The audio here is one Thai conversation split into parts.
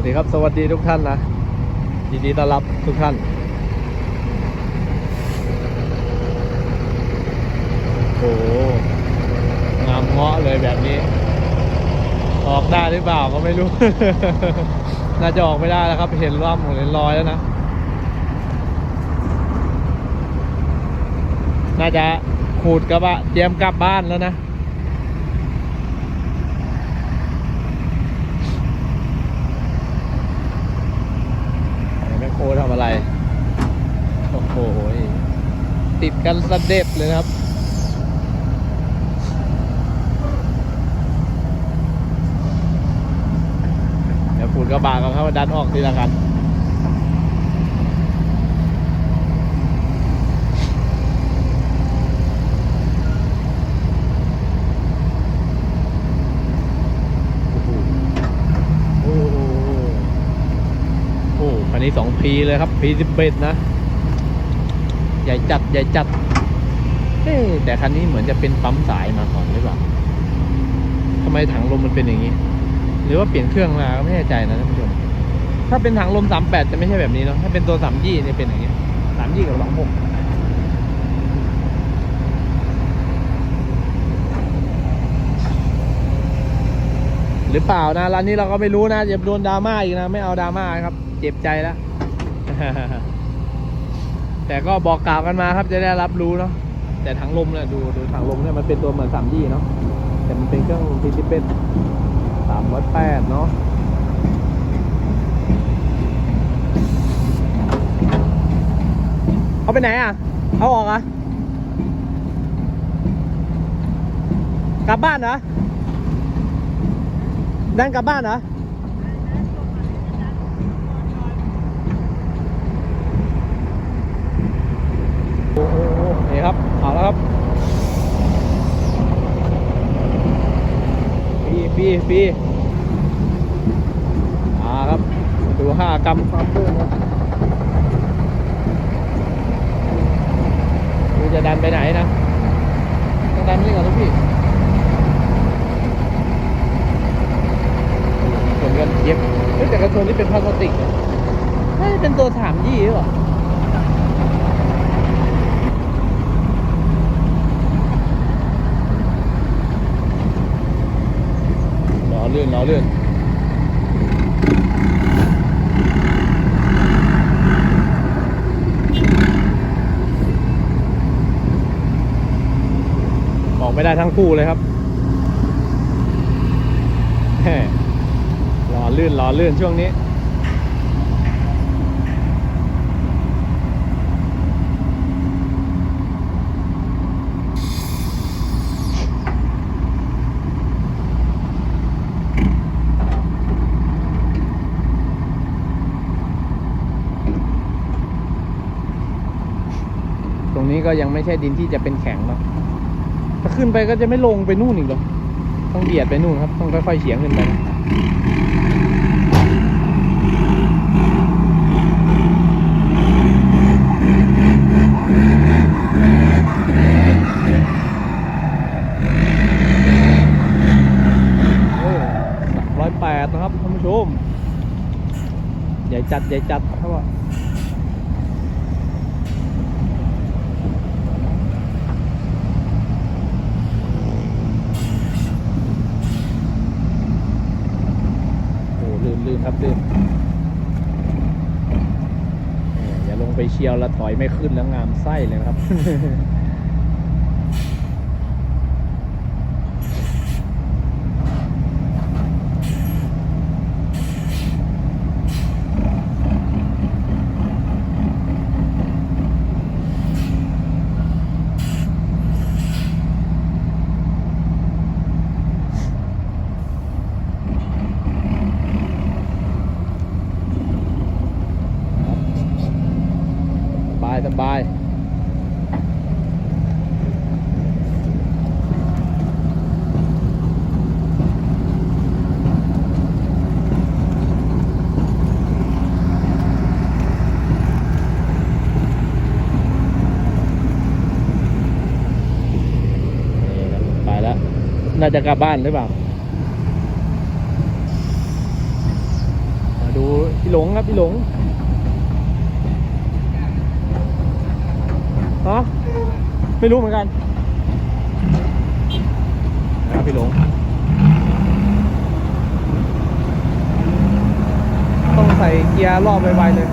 วัสดีครับ สวัสดีทุกท่านนะยินดีต้อนรับทุกท่าน โอ้โหงามเงาะเลยแบบนี้ ออกได้หรือเปล่าก็ไม่รู้ น่าจะออกไม่ได้แล้วครับ เห็นร่ำเห็นรอยแล้วนะ น่าจะขูดกระบะเตรียมกลับบ้านแล้วนะ แมคโครทำอะไร โอ้โห ติด กันสะเด็ดเลยนะครับ เดี๋ยวปูดกระบะกันเข้ามาดันออกทีละกันโอ้โหคันนี้สองพีเลยครับพีสิบเอ็ดนะ ญ่จัดใหญ่จัดเอ๊แต่คันนี้เหมือนจะเป็นปั๊มสายมาก่อนหรือเปล่าทำไมถังลมมันเป็นอย่างนี้ หรือว่าเปลี่ยนเครื่องมาก็ไม่แน่ใจนะท่านผู้ชมถ้าเป็นถังลมสามแปดจะไม่ใช่แบบนี้เนาะถ้าเป็นตัวสามยี่เนี่ยเป็นอย่างนี้สามยี่กับสองหกหรือเปล่านะร้านนี้เราก็ไม่รู้นะอย่าโดนดราม่าอีกนะ ไม่เอาดราม่าครับ เจ็บใจแล้ว แต่ก็บอกกล่าวกันมาครับจะได้รับรู้เนาะแต่ถังลมเนี่ยดูดูถังลมเนี่ยมันเป็นตัวเหมือนสามยี่เนาะแต่มันเป็นเครื่องพีที่เป็นสามร้อยแปดเนาะเขาไปไหนอะ เอาออกอะ กลับบ้านเหรอ ดันกลับบ้านเหรอ โอ้โหนี่ครับเอาแล้วครับปีปีปีอ่าครับ มาดูห้ากรัมความตื้นครับดูจะดันไปไหนนะต้องดันนี่ก่อนลูกพี่ชนกันเย็บเฮ้ยแต่กระชนนี่เป็นพลาสติกนะน่าจะเป็นตัวสามยี่หรือเปล่าล้อเลื่อนล้อเลื่อน ไม่ได้ทั้งคู่เลยครับแหม่ล้อลื่นล้อลื่นช่วงนี้ตรงนี้ก็ยังไม่ใช่ดินที่จะเป็นแข็งเนาะ ถ้าขึ้นไปก็จะไม่ลงไปนู่นอีกหรอกต้องเบียดไปนู่นครับต้องค่อยๆเฉียงขึ้นไปร้อยแปดนะครับท่านผู้ชม ใหญ่จัด ใหญ่จัดครับว่า โอ้ลื่นลื่น ครับลื่นเนี่ยอย่าลงไปเชียวแล้วถอยไม่ขึ้นแล้วงามไส้เลยครับ สบายสบายนี่ครับไปแล้วน่าจะกลับบ้านหรือเปล่า มาดูพี่หลงครับพี่หลง ฮะไม่รู้เหมือนกันนะครับพี่หลงต้องใส่เกียร์รอบไวๆเลย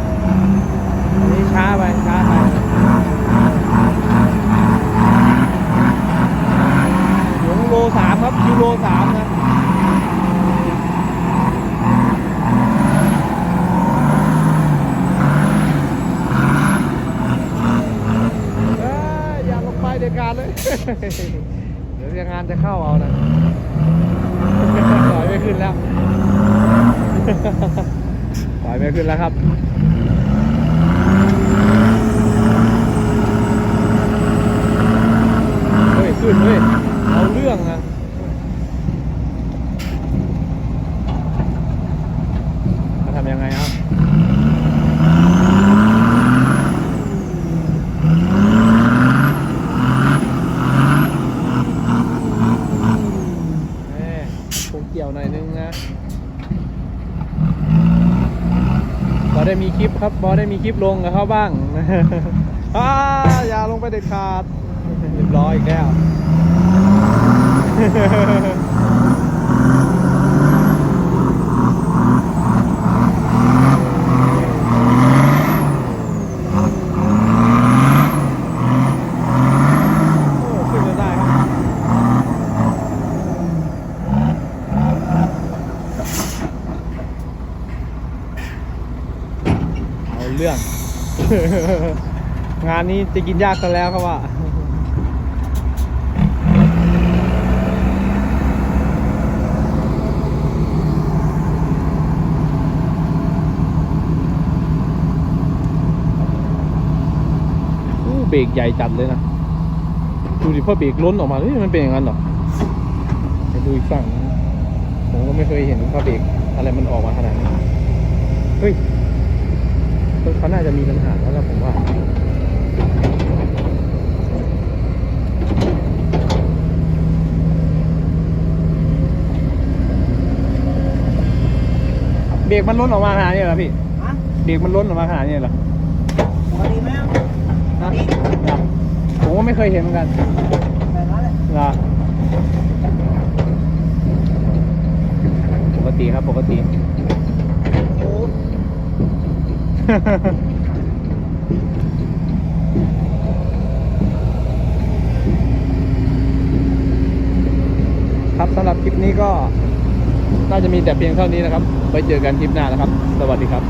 อันนี้ช้าไป ช้าไปหลงโลสามครับยูโรสามนะ เอ้ยอย่าลงไปเด็ดขาด เดี๋ยวงานจะเข้าเอานะถอยไม่ขึ้นแล้วถอยไม่ขึ้นแล้วครับ เฮ้ย ขึ้นเฮ้ย เอาเรื่องนะ มาทำยังไงครับ แม่คงเกี่ยวหน่อยนึงนะบอได้มี ครับบอได้มีคลิปลงกับเขาบ้างอาอย่าลงไปเด็ดขาดเรียบร้อยอีกแล้ว โอ้ขึ้นจะได้ครับ เอาเรื่อง งานนี้จะกินยากกันแล้วครับว่าอู้เบรกใหญ่จัดเลยนะดูดิพอเบรกล้นออกมาเฮ้ยมันเป็นอย่างนั้นหรอไปดูอีกฝั่งผมก็ไม่เคยเห็นพอเบรกอะไรมันออกมาขนาดนี้เฮ้ย เขาน่าจะมีปัญหาแล้วล่ะผมว่าเบรกมันล้นออกมาขนาดนี้เหรอพี่ฮะเบรกมันล้นออกมาขนาดนี้เหรอปกติไหมอะนะนะผมก็ไม่เคยเห็นเหมือนกันแบบนั้นแหละเหรอปกติครับปกติโอ้ ครับสำหรับคลิปนี้ก็น่าจะมีแต่เพียงเท่านี้นะครับไว้เจอกันคลิปหน้านะครับ สวัสดีครับ